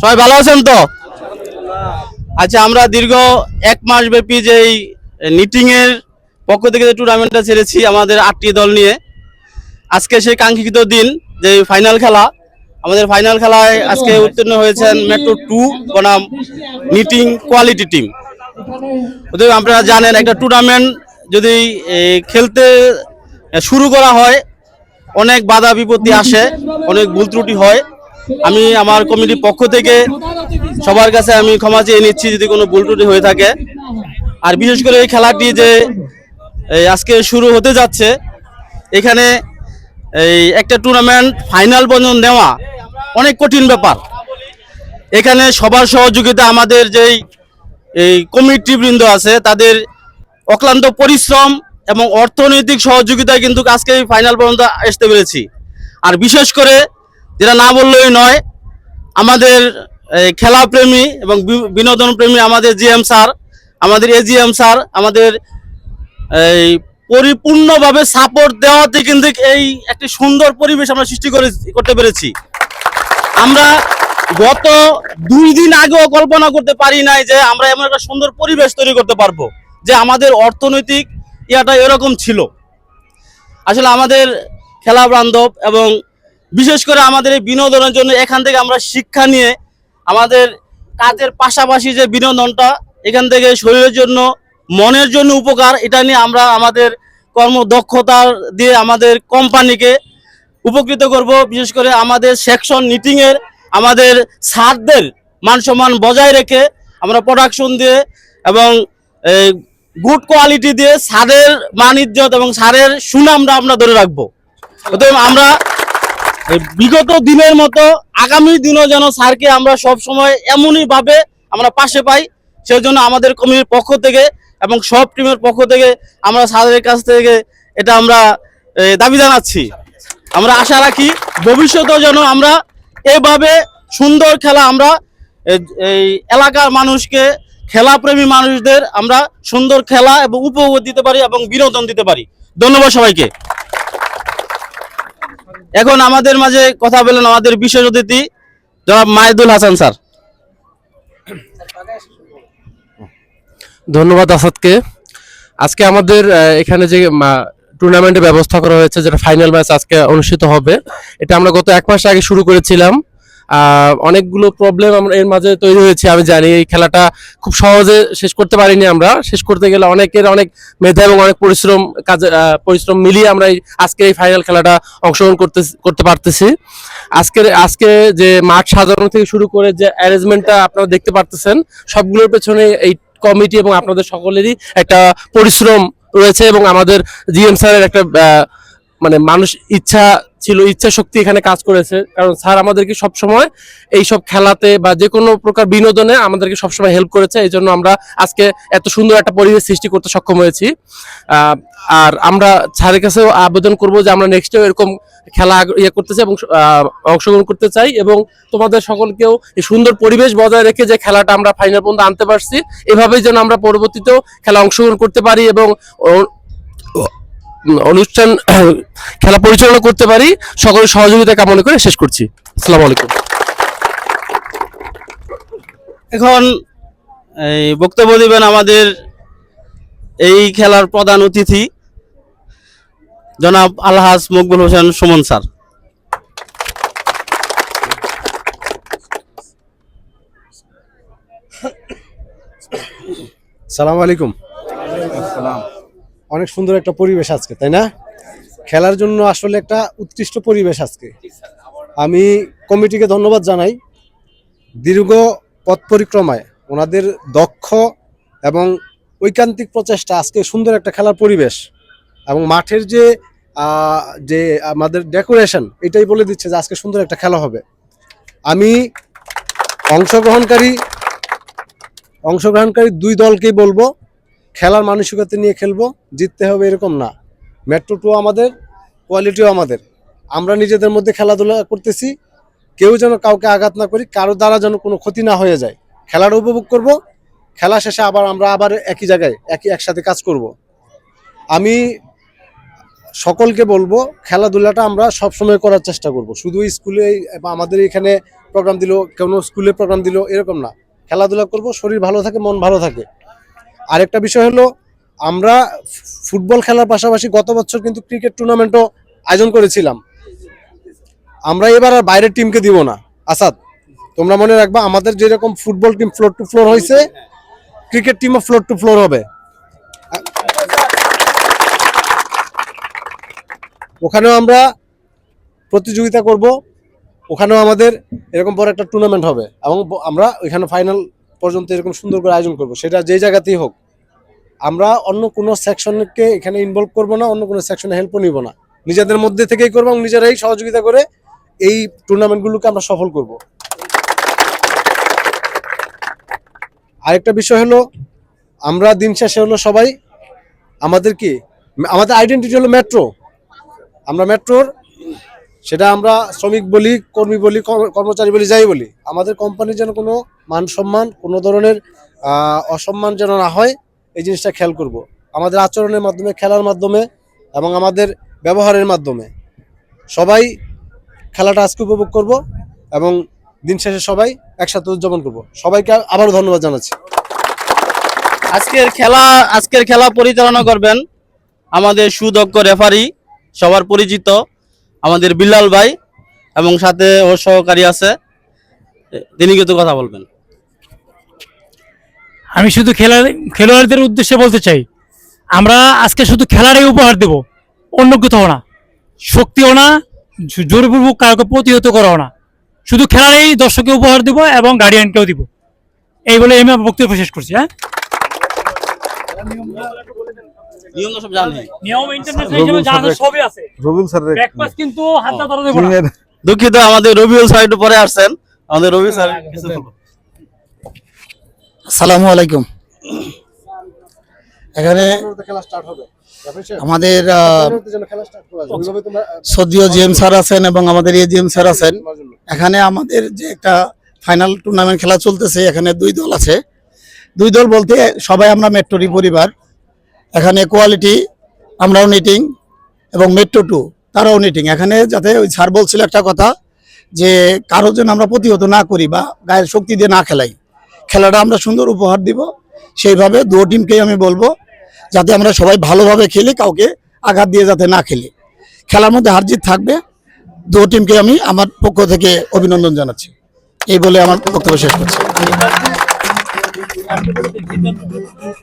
সবাই ভালো আছেন তো? আচ্ছা আমরা দীর্ঘ এক মাস ব্যাপী যে নিটিং এর পক্ষ থেকে যে টুর্নামেন্টটা ছেড়েছি আমাদের আটটি দল নিয়ে, আজকে সেই কাঙ্ক্ষিত দিন, যে ফাইনাল খেলা, আমাদের ফাইনাল খেলায় আজকে উত্তীর্ণ হয়েছেন মেট্রো টু বনাম নিটিং কোয়ালিটি টিম আপনারা জানেন, একটা টুর্নামেন্ট যদি খেলতে শুরু করা হয়, অনেক বাধা বিপত্তি আসে, অনেক ভুল ত্রুটি হয় আমি আমার কমিটির পক্ষ থেকে সবার কাছে আমি ক্ষমা চেয়ে নিচ্ছি যদি কোনো ভুল হয়ে থাকে। আর বিশেষ করে এই খেলাটি যে আজকে শুরু হতে যাচ্ছে, এখানে এই একটা টুর্নামেন্ট ফাইনাল পর্যন্ত নেওয়া অনেক কঠিন ব্যাপার। এখানে সবার সহযোগিতা আমাদের যেই, এই কমিটি বৃন্দ আছে, তাদের অক্লান্ত পরিশ্রম এবং অর্থনৈতিক সহযোগিতায় কিন্তু আজকে ফাইনাল পর্যন্ত আসতে পেরেছি। আর বিশেষ করে যেটা না বললেই নয় আমাদের এই, খেলাপ্রেমী এবং বিনোদন প্রেমী আমাদের জিএম স্যার আমাদের এজিএম স্যার আমাদের এই পরিপূর্ণভাবে সাপোর্ট দেওয়াতে কিন্তু এই একটি সুন্দর পরিবেশ আমরা সৃষ্টি করে করতে পেরেছি। আমরা গত দুই দিন আগেও কল্পনা করতে পারি নাই যে আমরা এমন একটা সুন্দর পরিবেশ তৈরি করতে পারব যে আমাদের অর্থনৈতিক ইয়াটা এরকম ছিল। আসলে আমাদের খেলা বান্ধব এবং বিশেষ করে আমাদের এই বিনোদনের জন্য এখান থেকে আমরা শিক্ষা নিয়ে আমাদের কাজের পাশাপাশি যে বিনোদনটা, এখান থেকে শরীরের জন্য, মনের জন্য উপকার, এটা নিয়ে আমরা আমাদের কর্মদক্ষতা দিয়ে আমাদের কোম্পানিকে উপকৃত করব। বিশেষ করে আমাদের সেকশন নিটিংয়ের আমাদের সারদের মান সম্মান বজায় রেখে আমরা প্রোডাকশন দিয়ে এবং গুড কোয়ালিটি দিয়ে সারের মান ইজ্জত এবং সারের সুনামটা আমরা ধরে রাখব। অতএব আমরা বিগত দিনের মতো আগামী দিনও যেন স্যারকে আমরা সব সময় এমনই ভাবে আমরা পাশে পাই সেই জন্য আমাদের কমিটির পক্ষ থেকে এবং সব টিমের পক্ষ থেকে আমরা স্যারের কাছ থেকে এটা আমরা দাবি জানাচ্ছি। আমরা আশা রাখি ভবিষ্যতেও যেন আমরা এভাবে সুন্দর খেলা আমরা এই এলাকার মানুষকে, খেলাপ্রেমী মানুষদের আমরা সুন্দর খেলা এবং উপভোগ দিতে পারি এবং বিনোদন দিতে পারি। ধন্যবাদ সবাইকে। এখন আমাদের মাঝে কথা বলেন আমাদের বিশেষ অতিথি জনাব মাহিদুল হাসান স্যার। ধন্যবাদ আসাদকে। আজকে আমাদের এখানে যে টুর্নামেন্টের ব্যবস্থা করা হয়েছে, যেটা ফাইনাল ম্যাচ আজকে অনুষ্ঠিত হবে, এটা আমরা গত এক মাস আগে শুরু করেছিলাম। অনেকগুলো প্রবলেম আমরা এর মাঝে তৈরি হয়েছে, আমি জানি। এই খেলাটা খুব সহজে শেষ করতে পারিনি আমরা। শেষ করতে গেলে অনেকের অনেক মেধা এবং অনেক পরিশ্রম কাজে পরিশ্রম মিলিয়ে আমরা এই আজকে এই ফাইনাল খেলাটা অংশগ্রহণ করতে করতে পারতেছি। আজকের, আজকে যে মাঠ সাজানো থেকে শুরু করে যে অ্যারেঞ্জমেন্টটা আপনারা দেখতে পারতেছেন, সবগুলোর পেছনে এই কমিটি এবং আপনাদের সকলেরই একটা পরিশ্রম রয়েছে এবং আমাদের জিএম স্যারের একটা মানে মানুষ ইচ্ছা ছিল, ইচ্ছা শক্তি এখানে কাজ করেছে। কারণ স্যার আমাদেরকে সব সময় এই সব খেলাতে বা যে কোনো প্রকার বিনোদনে আমাদেরকে সবসময় হেল্প করেছে। এই জন্য আমরা আজকে এত সুন্দর একটা পরিবেশ সৃষ্টি করতে সক্ষম হয়েছি। আর আমরা স্যারের কাছেও আবেদন করব যে আমরা নেক্সটেও এরকম খেলা ইয়ে করতে চাই এবং অংশগ্রহণ করতে চাই এবং তোমাদের সকলকেও এই সুন্দর পরিবেশ বজায় রেখে যে খেলাটা আমরা ফাইনাল পর্যন্ত আনতে পারছি, এভাবেই যেন আমরা পরবর্তীতেও খেলা অংশগ্রহণ করতে পারি এবং অনুষ্ঠান খেলা পরিচালনা করতে পারি। সকলের সহযোগিতা কামনা করে শেষ করছি। আসসালামু আলাইকুম। এখন এই বক্তব্য দিবেন আমাদের এই খেলার প্রধান অতিথি জনাব আলহাজ মকবুল হোসেন সুমন স্যার। সালাম আলাইকুম। অনেক সুন্দর একটা পরিবেশ আজকে, তাই না? খেলার জন্য আসলে একটা উৎকৃষ্ট পরিবেশ আজকে। আমি কমিটিকে ধন্যবাদ জানাই। দীর্ঘ পথ পরিক্রমায় ওনাদের দক্ষ এবং ঐকান্তিক প্রচেষ্টা আজকে সুন্দর একটা খেলার পরিবেশ এবং মাঠের যে যে আমাদের ডেকোরেশন, এটাই বলে দিচ্ছে যে আজকে সুন্দর একটা খেলা হবে। আমি অংশগ্রহণকারী অংশগ্রহণকারী দুই দলকেই বলব খেলার মানসিকতা নিয়ে খেলব, জিততে হবে এরকম না। মেট্রো টু আমাদের কোয়ালিটিও আমাদের। আমরা নিজেদের মধ্যে খেলাধুলা করতেছি, কেউ যেন কাউকে আঘাত না করি, কারও দ্বারা যেন কোনো ক্ষতি না হয়ে যায়। খেলাটা উপভোগ করব, খেলা শেষে আবার আমরা আবার একই জায়গায়, একই, একসাথে কাজ করব। আমি সকলকে বলব, খেলাধুলাটা আমরা সবসময় করার চেষ্টা করব। শুধু স্কুলে বা আমাদের এখানে প্রোগ্রাম দিল, কোনো স্কুলে প্রোগ্রাম দিল, এরকম না। খেলাধুলা করব, শরীর ভালো থাকে, মন ভালো থাকে। আরেকটা বিষয় হলো, আমরা ফুটবল খেলার পাশাপাশি গত বছর কিন্তু ক্রিকেট টুর্নামেন্টও আয়োজন করেছিলাম। আমরা এবার আর বাইরের টিমকে দিব না। আসাদ, তোমরা মনে রাখবা, আমাদের যেরকম football team floor to floor হয়েছে ক্রিকেট টিমও ফ্লোর টু ফ্লোর হবে। ওখানেও আমরা প্রতিযোগিতা করব, ওখানেও আমাদের এরকম বড় একটা টুর্নামেন্ট হবে এবং আমরা ওইখানে ফাইনাল পর্যন্ত এরকম সুন্দর করে আয়োজন করব। সেটা যে জায়গাতেই হোক। আমরা অন্য কোনো সেকশনকে এখানে ইনভলভ করব না, অন্য কোনো সেকশনে হেল্পও নিব না। নিজেদের মধ্যে থেকেই করব এবং নিজেরাই সহযোগিতা করে এই টুর্নামেন্টগুলোকে আমরা সফল করব। আরেকটা বিষয় হলো, আমরা দিন শেষে হলো সবাই আমাদের কি? আমাদের আইডেন্টিটি হলো মেট্রো আমরা মেট্রোর সেটা আমরা শ্রমিক বলি, কর্মী বলি, কর- কর্মচারী বলি, যাই বলি, আমাদের কোম্পানির যেন কোনো মান সম্মান, কোনো ধরনের অসম্মান যেন না হয়, এই জিনিসটা খেয়াল করব। আমাদের আচরণের মাধ্যমে, খেলার মাধ্যমে এবং আমাদের ব্যবহারের মাধ্যমে। সবাই খেলাটা আজকে উপভোগ করব এবং দিন শেষে সবাই একসাথে উদযাপন করব। সবাইকে আবারও ধন্যবাদ জানাচ্ছি। আজকের খেলা আজকের খেলা পরিচালনা করবেন আমাদের সুদক্ষ রেফারি, সবার পরিচিত। আমাদের বিল্লাল ভাই এবং সাথে ওর সহকারী আছে। তিনি কিন্তু কথা বলবেন। আমি শুধু খেলার খেলোয়াড়দের উদ্দেশ্যে বলতে চাই, আমরা আজকে শুধু খেলারই উপহার দেব, অন্য কোথাও না। শক্তিও না জোরপূর্বক কাউকে প্রতিহত করাও না। শুধু খেলারই দর্শককে উপহার দেব এবং গার্ডিয়ানকেও দিব। এই বলে আমি বক্তব্য শেষ করছি হ্যাঁ? নিয়ম তো সব জানি। নিয়ম ইন্টারন্যাশনাল হিসেবে যা আছে সবই আছে। রবিউল স্যারের ব্যাকপাস কিন্তু হাত দা ধরা দুঃখিত আমাদের রবিউল স্যার একটু পরে আসছেন। আমাদের রবি স্যার কিছু আসসালামু আলাইকুম। এখানে খেলা স্টার্ট হবে আমাদের জিএম স্যার আছেন এবং আমাদের এ জিএম স্যার আছেন। এখানে আমাদের যে একটা ফাইনাল টুর্নামেন্ট খেলা চলতেছে এখানে দুই দল আছে। দুই দল বলতে সবাই আমরা মেট্রোরি পরিবার। এখানে কোয়ালিটি আমরাও নিটিং এবং মেট্রো টু তারাও নিটিং এখানে যাতে ওই স্যার বলছিল একটা কথা যে, কারোর যেন আমরা প্রতিহত না করি বা গায়ের শক্তি দিয়ে না খেলাই। খেলাটা আমরা সুন্দর উপহার দিব। সেইভাবে দু টিমকেই আমি বলব, যাতে আমরা সবাই ভালোভাবে খেলি, কাউকে আঘাত দিয়ে যাতে না খেলি। খেলার মধ্যে হারজিত থাকবে। দু টিমকে আমি আমার পক্ষ থেকে অভিনন্দন জানাচ্ছি। এই বলে আমার বক্তব্য শেষ করছি।